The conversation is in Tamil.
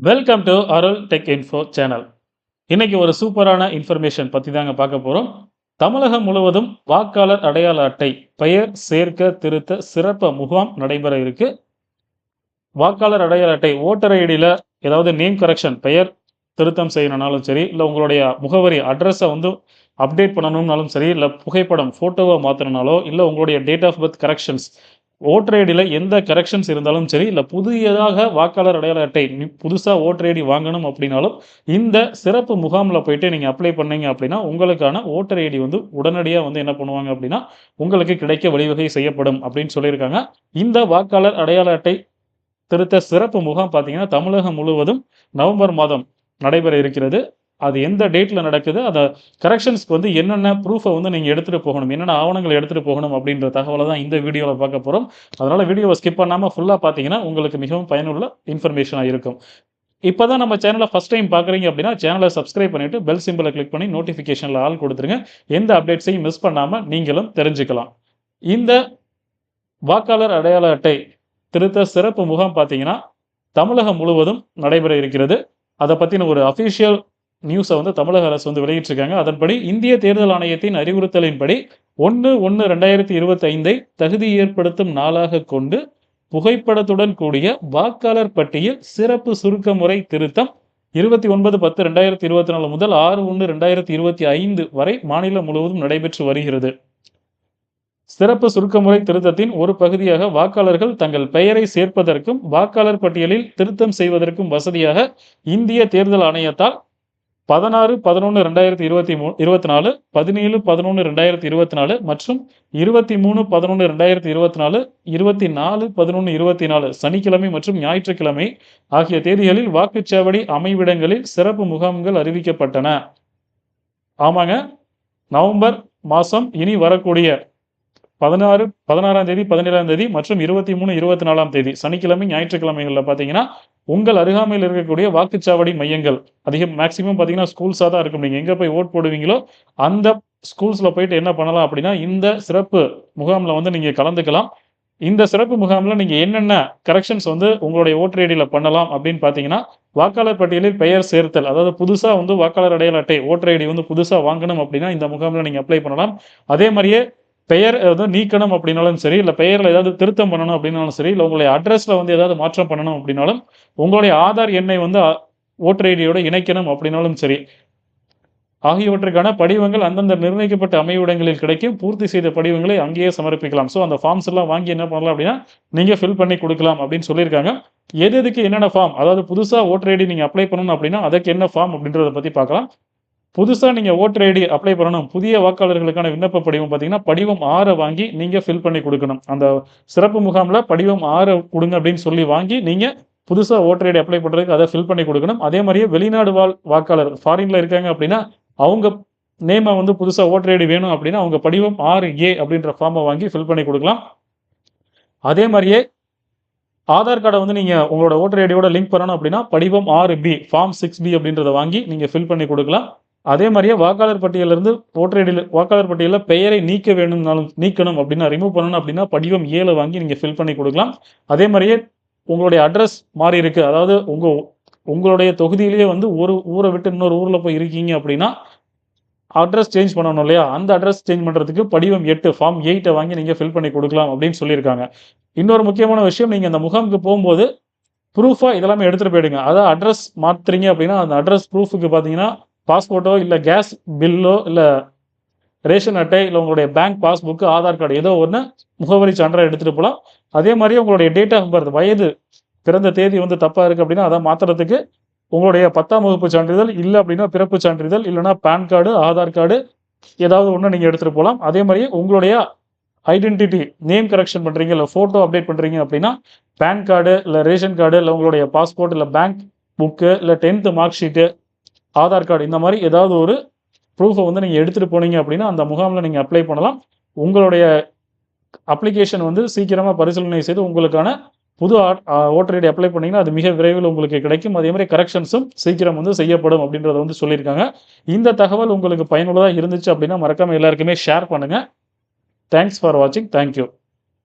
Welcome to Arul tech info channel இன்னைக்கு ஒரு சூப்பரான இன்ஃபர்மேஷன் பற்றி தாங்க பார்க்க போகிறோம் தமிழகம் முழுவதும் வாக்காளர் அடையாள அட்டை பெயர் சேர்க்க திருத்த சிறப்பு முகாம் நடைபெற இருக்கு. வாக்காளர் அடையாள அட்டை ஓட்டர் ஐடியில் ஏதாவது நேம் கரெக்ஷன் பெயர் திருத்தம் செய்யணும்னாலும் சரி இல்லை உங்களுடைய முகவரி அட்ரஸை வந்து அப்டேட் பண்ணணும்னாலும் சரி இல்லை புகைப்படம் ஃபோட்டோவை மாற்றணுனாலோ இல்லை உங்களுடைய date of birth corrections voter ஐடியில் எந்த கரெக்ஷன்ஸ் இருந்தாலும் சரி இல்லை புதியதாக வாக்காளர் அடையாள அட்டை புதுசாக ஓட்டர் ஐடி வாங்கணும் அப்படின்னாலும் இந்த சிறப்பு முகாமில் போயிட்டு நீங்கள் அப்ளை பண்ணீங்க அப்படின்னா உங்களுக்கான ஓட்டர் ஐடி வந்து உடனடியாக வந்து என்ன பண்ணுவாங்க அப்படின்னா உங்களுக்கு கிடைக்க வழிவகை செய்யப்படும் அப்படின்னு சொல்லியிருக்காங்க. இந்த வாக்காளர் அடையாள அட்டை திருத்த சிறப்பு முகாம் பார்த்தீங்கன்னா தமிழகம் முழுவதும் நவம்பர் மாதம் நடைபெற இருக்கிறது. அது எந்த டேட்டில் நடக்குது அதை கரெக்ஷன்ஸ்க்கு வந்து என்னென்ன ப்ரூஃபை வந்து நீங்கள் எடுத்துகிட்டு போகணும் என்னென்ன ஆவணங்கள் எடுத்துகிட்டு போகணும் அப்படின்ற தகவலை தான் இந்த வீடியோவில் பார்க்க போகிறோம் அதனால் வீடியோவை ஸ்கிப் பண்ணாமல் ஃபுல்லாக பார்த்தீங்கன்னா உங்களுக்கு மிகவும் பயனுள்ள இன்ஃபர்மேஷனாக இருக்கும். இப்போ தான் நம்ம சேனலை ஃபஸ்ட் டைம் பார்க்குறீங்க அப்படின்னா சேனலை சப்ஸ்கிரைப் பண்ணிவிட்டு பெல் சிம்பிளை கிளிக் பண்ணி நோட்டிஃபிகேஷனில் ஆள் கொடுத்துருங்க. எந்த அப்டேட்ஸையும் மிஸ் பண்ணாமல் நீங்களும் தெரிஞ்சுக்கலாம். இந்த வாக்காளர் அடையாள அட்டை திருத்த சிறப்பு முகாம் பார்த்தீங்கன்னா தமிழகம் முழுவதும் நடைபெற இருக்கிறது. அதை பற்றின ஒரு அஃபீஷியல் நியூஸை வந்து தமிழக அரசு வந்து வெளியிட்டிருக்காங்க. அதன்படி இந்திய தேர்தல் ஆணையத்தின் அறிவுறுத்தலின்படி ஒன்று ஒன்று ரெண்டாயிரத்தி இருபத்தி ஐந்தை தகுதி ஏற்படுத்தும் நாளாக கொண்டு புகைப்படத்துடன் கூடிய வாக்காளர் பட்டியல் சிறப்பு சுருக்க முறை திருத்தம் இருபத்தி ஒன்பது பத்து ரெண்டாயிரத்தி இருபத்தி நாலு முதல் ஆறு ஒன்று ரெண்டாயிரத்தி இருபத்தி ஐந்து வரை மாநிலம் முழுவதும் நடைபெற்று வருகிறது. சிறப்பு சுருக்கமுறை திருத்தத்தின் ஒரு பகுதியாக வாக்காளர்கள் தங்கள் பெயரை சேர்ப்பதற்கும் வாக்காளர் பட்டியலில் திருத்தம் செய்வதற்கும் வசதியாக இந்திய தேர்தல் ஆணையத்தால் பதினாறு பதினொன்று ரெண்டாயிரத்தி இருபத்தி மூணு இருபத்தி நாலு பதினேழு பதினொன்று ரெண்டாயிரத்தி இருபத்தி நாலு மற்றும் இருபத்தி மூணு பதினொன்று ரெண்டாயிரத்தி இருபத்தி நாலு இருபத்தி நாலு பதினொன்று இருபத்தி நாலு சனிக்கிழமை மற்றும் ஞாயிற்றுக்கிழமை ஆகிய தேதிகளில் வாக்குச்சாவடி அமைவிடங்களில் சிறப்பு முகாம்கள் அறிவிக்கப்பட்டன. ஆமாங்க. நவம்பர் மாதம் இனி வரக்கூடிய பதினாறு பதினாறாம் தேதி பதினேழாம் தேதி மற்றும் இருபத்தி மூணு இருபத்தி நாலாம் தேதி. சனிக்கிழமை ஞாயிற்றுக்கிழமைகளில் பார்த்தீங்கன்னா உங்கள் அருகாமையில் இருக்கக்கூடிய வாக்குச்சாவடி மையங்கள் அதிகம் மேக்சிமம் பார்த்தீங்கன்னா ஸ்கூல்ஸாக தான் இருக்கும். நீங்கள் எங்கே போய் ஓட் போடுவீங்களோ அந்த ஸ்கூல்ஸில் போயிட்டு என்ன பண்ணலாம் அப்படின்னா இந்த சிறப்பு முகாமில் வந்து நீங்கள் கலந்துக்கலாம். இந்த சிறப்பு முகாமில் நீங்கள் என்னென்ன கரெக்ஷன்ஸ் வந்து உங்களுடைய ஓட்டர் ஐடியில் பண்ணலாம் அப்படின்னு பார்த்தீங்கன்னா வாக்காளர் பட்டியலில் பெயர் சேர்த்தல் அதாவது புதுசாக வந்து வாக்காளர் அடையாள அட்டை ஓட்டர் ஐடி வந்து புதுசாக வாங்கணும் அப்படின்னா இந்த முகாமில் நீங்கள் அப்ளை பண்ணலாம். அதே மாதிரியே பெயர் வந்து நீக்கணும் அப்படின்னாலும் சரி இல்லை பெயரில் ஏதாவது திருத்தம் பண்ணணும் அப்படின்னாலும் சரி இல்லை உங்களுடைய அட்ரஸில் வந்து ஏதாவது மாற்றம் பண்ணணும் அப்படின்னாலும் உங்களுடைய ஆதார் எண்ணை வந்து ஓட்டர் ஐடியோட இணைக்கணும் அப்படின்னாலும் சரி. ஆகியவற்றுக்கான படிவங்கள் அந்தந்த நிர்ணயிக்கப்பட்ட அமைவிடங்களில் கிடைக்கும். பூர்த்தி செய்த படிவங்களை அங்கேயே சமர்ப்பிக்கலாம். ஸோ அந்த ஃபார்ம்ஸ் எல்லாம் வாங்கி என்ன பண்ணலாம் அப்படின்னா நீங்கள் ஃபில் பண்ணி கொடுக்கலாம் அப்படின்னு சொல்லியிருக்காங்க. எது எதுக்கு என்னென்ன ஃபார்ம் அதாவது புதுசாக ஓட்டர் ஐடி நீங்கள் அப்ளை பண்ணணும் அப்படின்னா அதுக்கு என்ன ஃபார்ம் அப்படின்றத பற்றி பார்க்கலாம். புதுசாக நீங்கள் ஓட்டர் ஐடி அப்ளை பண்ணணும். புதிய வாக்காளர்களுக்கான விண்ணப்ப படிவம் பார்த்தீங்கன்னா படிவம் ஆறை வாங்கி நீங்கள் ஃபில் பண்ணி கொடுக்கணும். அந்த சிறப்பு முகாமில் படிவம் ஆறை கொடுங்க அப்படின்னு சொல்லி வாங்கி நீங்கள் புதுசாக ஓட்டர் ஐடி அப்ளை பண்ணுறதுக்கு அதை ஃபில் பண்ணி கொடுக்கணும். அதே மாதிரியே வெளிநாடு வாழ் வாக்காளர் ஃபாரினில் இருக்காங்க அப்படின்னா அவங்க நேமை வந்து புதுசாக ஓட்டர் ஐடி வேணும் அப்படின்னா அவங்க படிவம் ஆறு ஏ அப்படின்ற ஃபார்மை வாங்கி ஃபில் பண்ணி கொடுக்கலாம். அதே மாதிரியே ஆதார் கார்டை வந்து நீங்கள் உங்களோட ஓட்டர் ஐடியோட லிங்க் பண்ணணும் அப்படின்னா படிவம் ஆறு பி ஃபார்ம் சிக்ஸ் பி அப்படின்றத வாங்கி நீங்கள் ஃபில் பண்ணி கொடுக்கலாம். அதே மாதிரியே வாக்காளர் பட்டியலிருந்து ஓட்டர் ஐடியில் வாக்காளர் பட்டியலில் பெயரை நீக்க வேணும்னாலும் நீக்கணும் அப்படின்னா ரிமூவ் பண்ணணும் அப்படின்னா படிவம் ஏழை வாங்கி நீங்கள் ஃபில் பண்ணி கொடுக்கலாம். அதே மாதிரியே உங்களுடைய அட்ரஸ் மாறி இருக்கு. அதாவது உங்கள் உங்களுடைய தொகுதியிலேயே வந்து ஒரு ஊரை விட்டு இன்னொரு ஊரில் போய் இருக்கீங்க அப்படின்னா அட்ரஸ் சேஞ்ச் பண்ணணும் இல்லையா? அந்த அட்ரஸ் சேஞ்ச் பண்ணுறதுக்கு படிவம் எட்டு ஃபார்ம் எயிட்டை வாங்கி நீங்கள் ஃபில் பண்ணி கொடுக்கலாம் அப்படின்னு சொல்லியிருக்காங்க. இன்னொரு முக்கியமான விஷயம் நீங்கள் அந்த முகாமுக்கு போகும்போது ப்ரூஃபாக இதெல்லாமே எடுத்துகிட்டு போயிடுங்க. அதாவது அட்ரஸ் மாற்றுறீங்க அப்படின்னா அந்த அட்ரஸ் ப்ரூஃபுக்கு பார்த்தீங்கன்னா பாஸ்போர்ட்டோ இல்லை கேஸ் பில்லோ இல்லை ரேஷன் அட்டை இல்லை உங்களுடைய பேங்க் பாஸ்புக்கு ஆதார் கார்டு ஏதோ ஒன்று முகவரி சான்றாக எடுத்துகிட்டு போகலாம் அதே மாதிரி உங்களுடைய டேட் ஆஃப் பர்த் வயது பிறந்த தேதி வந்து தப்பாக இருக்குது அப்படின்னா அதை மாற்றுறதுக்கு உங்களுடைய பத்தாம் வகுப்பு சான்றிதழ் இல்லை அப்படின்னா பிறப்பு சான்றிதழ் இல்லைனா பேன் கார்டு ஆதார் கார்டு ஏதாவது ஒன்று நீங்கள் எடுத்துகிட்டு போகலாம் அதே மாதிரி உங்களுடைய ஐடென்டிட்டி நேம் கரெக்ஷன் பண்ணுறீங்க இல்லை ஃபோட்டோ அப்டேட் பண்ணுறீங்க அப்படின்னா பேன் கார்டு இல்லை ரேஷன் கார்டு இல்லை உங்களுடைய பாஸ்போர்ட் இல்லை பேங்க் புக்கு இல்லை tenth mark sheet Aadhaar card இந்த மாதிரி ஏதாவது ஒரு ப்ரூஃபை வந்து நீங்கள் எடுத்துகிட்டு போனீங்க அப்படின்னா அந்த முகாமில் நீங்கள் அப்ளை பண்ணலாம். உங்களுடைய அப்ளிகேஷன் வந்து சீக்கிரமாக பரிசீலனை செய்து உங்களுக்கான புது ஓட்டர் ஐடி அப்ளை பண்ணிங்கன்னா அது மிக விரைவில் உங்களுக்கு கிடைக்கும். அதே மாதிரி கரெக்ஷன்ஸும் சீக்கிரம் வந்து செய்யப்படும் அப்படின்றத வந்து சொல்லியிருக்காங்க. இந்த தகவல் உங்களுக்கு பயனுள்ளதாக இருந்துச்சு அப்படின்னா மறக்காமல் எல்லாருக்குமே ஷேர் பண்ணுங்கள் தேங்க்ஸ் ஃபார் வாட்சிங் தேங்க்யூ